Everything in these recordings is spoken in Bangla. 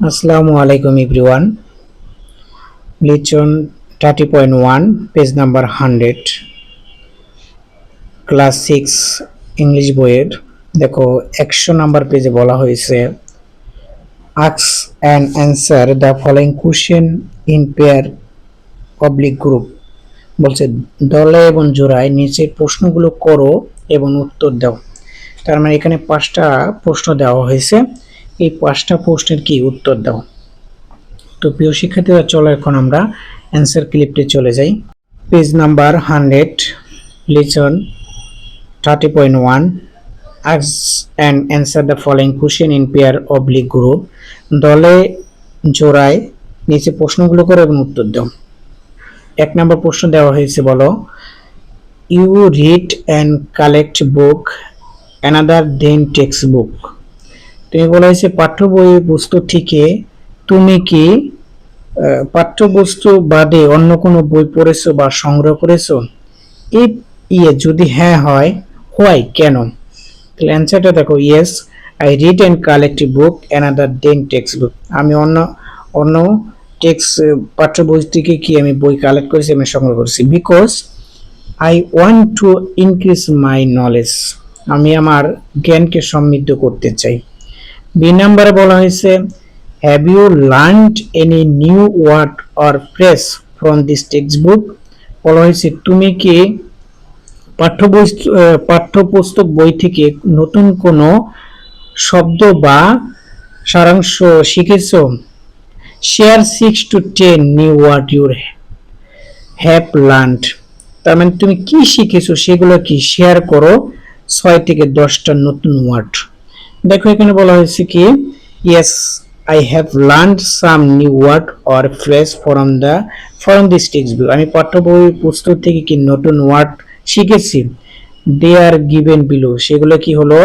আসসালামু আলাইকুম everyone. Lesson thirty point one page number hundred class six, English বইয়ের। দেখো, একশো নাম্বার পেজে বলা হয়েছে আক্স and answer the following question in pair public group বলছে, দলে এবং জোড়ায় নিচের প্রশ্নগুলো করো এবং উত্তর দাও। তার মানে এখানে পাঁচটা প্রশ্ন দেওয়া হয়েছে। এই পাঁচটা প্রশ্নের কি উত্তর দাও। তো প্রিয় শিক্ষার্থীরা, চলো এখন আমরা অ্যান্সার ক্লিপটে চলে যাই। Page number hundred lesson thirty point one আক্স and answer the following question in pair oblique group দলে জোড়ায় নিচে প্রশ্নগুলো করো এবং উত্তর দাও। এক নম্বর প্রশ্ন দেওয়া হয়েছে, বলো। You read and collect book another then text book তুমি বলা হয়েছে পাঠ্য বই পুস্তক থেকে তুমি কি পাঠ্যবস্তু বাদে অন্য কোনো বই পড়েছো বা সংগ্রহ করেছ? এই ইয়ে যদি হ্যাঁ হয় হোয়াই কেন? তাহলে অ্যান্সারটা দেখো yes I read and collect book another then text book আমি অন্য অন্য টেক্সট পাঠ্য বই থেকে কি আমি বই কালেক্ট করেছি, আমি সংগ্রহ করেছি? Because I want to increase my knowledge আমি আমার জ্ঞানকে সমৃদ্ধ করতে চাই। বি নাম্বারে বলা হয়েছে have you learned any new word or phrase from this text book বলা হয়েছে, তুমি কি পাঠ্য পাঠ্যপুস্তক বই থেকে নতুন কোনো শব্দ বা সারাংশ শিখেছো? Share six to ten new word your have learned তার মানে তুমি কি শিখেছো, সেগুলো কি শেয়ার করো? ছয় থেকে দশটা নতুন ওয়ার্ড দেখো, এখানে বলা হয়েছে কি yes I have learn some new word or phrase from the from this text book আমি পাঠ্য বই পুস্তক থেকে কি নতুন ওয়ার্ড শিখেছি? দে আর গিভেন বিলো সেগুলো কি হলো?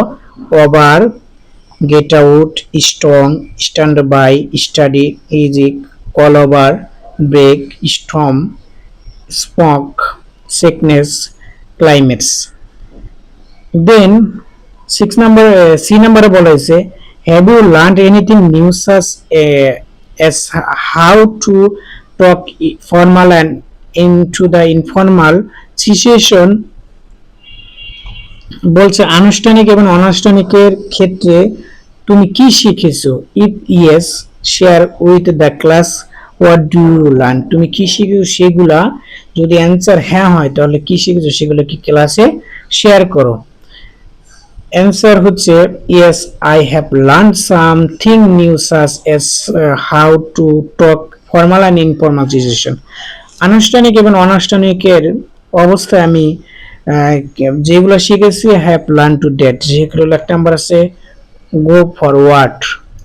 Over get out strong stand by study ইজিক call over break storm smoke sickness, climates then six number uh, c বলা হয়েছে। You learned anything new such uh, as how to talk formal and into the informal situation? বলছে আনুষ্ঠানিক এবং অনানুষ্ঠানিকের ক্ষেত্রে তুমি কি শিখেছো? If yes share with the class what do you learn তুমি কি শিখেছো সেগুলা? যদি অ্যান্সার হ্যাঁ হয় তাহলে কি শিখেছো সেগুলো কি ক্লাসে শেয়ার করো। অ্যান্সার হচ্ছে yes I have learn something new such as how to talk formal and informal situation আনুষ্ঠানিক এবং অনানুষ্ঠানিকের অবস্থায় আমি যেগুলো শিখেছি হ্যাভ লার্ন টু ডেট যেগুলো এক নাম্বার আছে go forward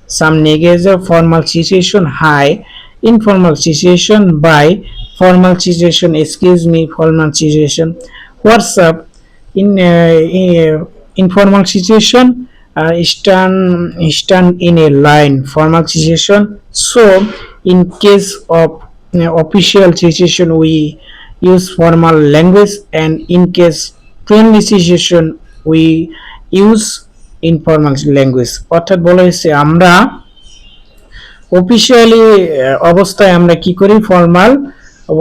some negative formal situation hi informal situation bye excuse me. Formal situation whatsapp in uh, in- informal situation uh, stand stand in a line formal situation so in case of uh, official situation we use formal language and in case friendly situation we use informal language অর্থাৎ বলা হয়েছে আমরা অফিসিয়ালি অবস্থায় আমরা কি করি ফর্মাল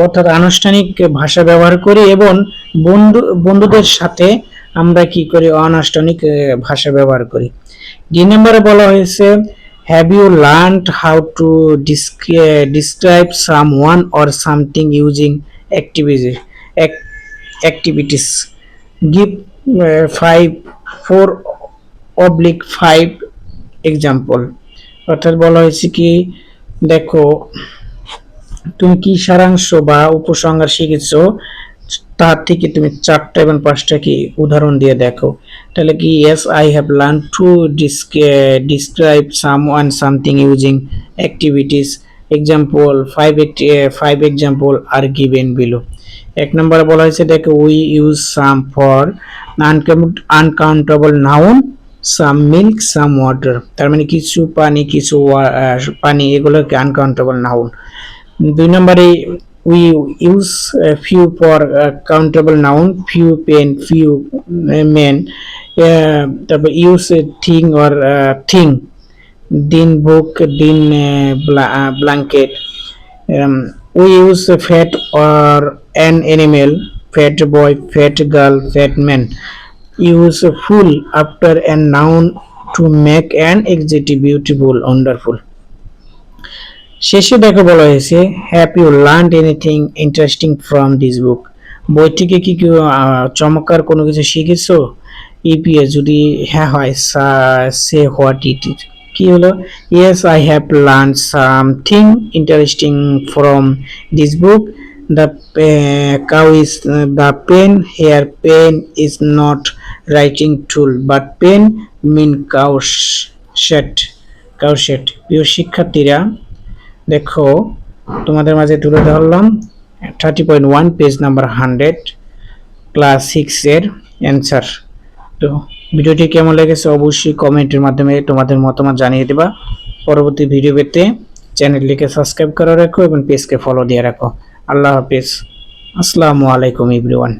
অর্থাৎ আনুষ্ঠানিক ভাষা ব্যবহার করি এবং বন্ধু বন্ধুদের সাথে আমরা কি করি? অনানুষ্ঠানিক ভাষা ব্যবহার করি। দুই নম্বরে বলা হয়েছে have you learn how to describe someone or something using activity activities give five four oblique five example অর্থাৎ বলা হয়েছে কি, দেখো, তুমি কি সারাংশ বা উপসংহার শিখেছো তার থেকে তুমি চারটা এবং পাঁচটা কি উদাহরণ দিয়ে দেখো। তাহলে কি yes I have learn to describe someone something using activities example five five example are given below এক নম্বরে বলা হয়েছে, দেখো we use some for uncountable noun some milk some water তার মানে কিছু পানি কিছু পানি, এগুলোকে আনকাউন্টেবল নাউন দুই নম্বরে we use a few for a countable noun few pen few uh, men. Uh, use a thing or uh, thing. Din book din blanket. Um, we use a fat or an animal fat boy fat girl fat man. Use a full after a noun to make an adjective beautiful wonderful. শেষে দেখো বলা হয়েছে have you learn anything interesting from this book বই থেকে কি কেউ চমৎকার কোনো কিছু শিখেছো? ইপিএস যদি হ্যাঁ হয়, সে হোয়াট ইট ইজ কি হলো? Yes I have learn something interesting from this book the cow is the pen here pen is not writing tool but pen mean cow shed cow shed প্রিয় শিক্ষার্থীরা দেখো, তোমাদের মাঝে তুলে ধরলাম thirty point one page number hundred class six এর অ্যান্সার তো ভিডিওটি কেমন লেগেছে অবশ্যই কমেন্টের মাধ্যমে তোমাদের মতামত জানিয়ে দেবা। পরবর্তী ভিডিও পেতে চ্যানেলটিকে সাবস্ক্রাইব করে রাখো এবং পেজকে ফলো দিয়ে রাখো। আল্লাহ হাফিজ। আসসালামু আলাইকুম এভরিওয়ান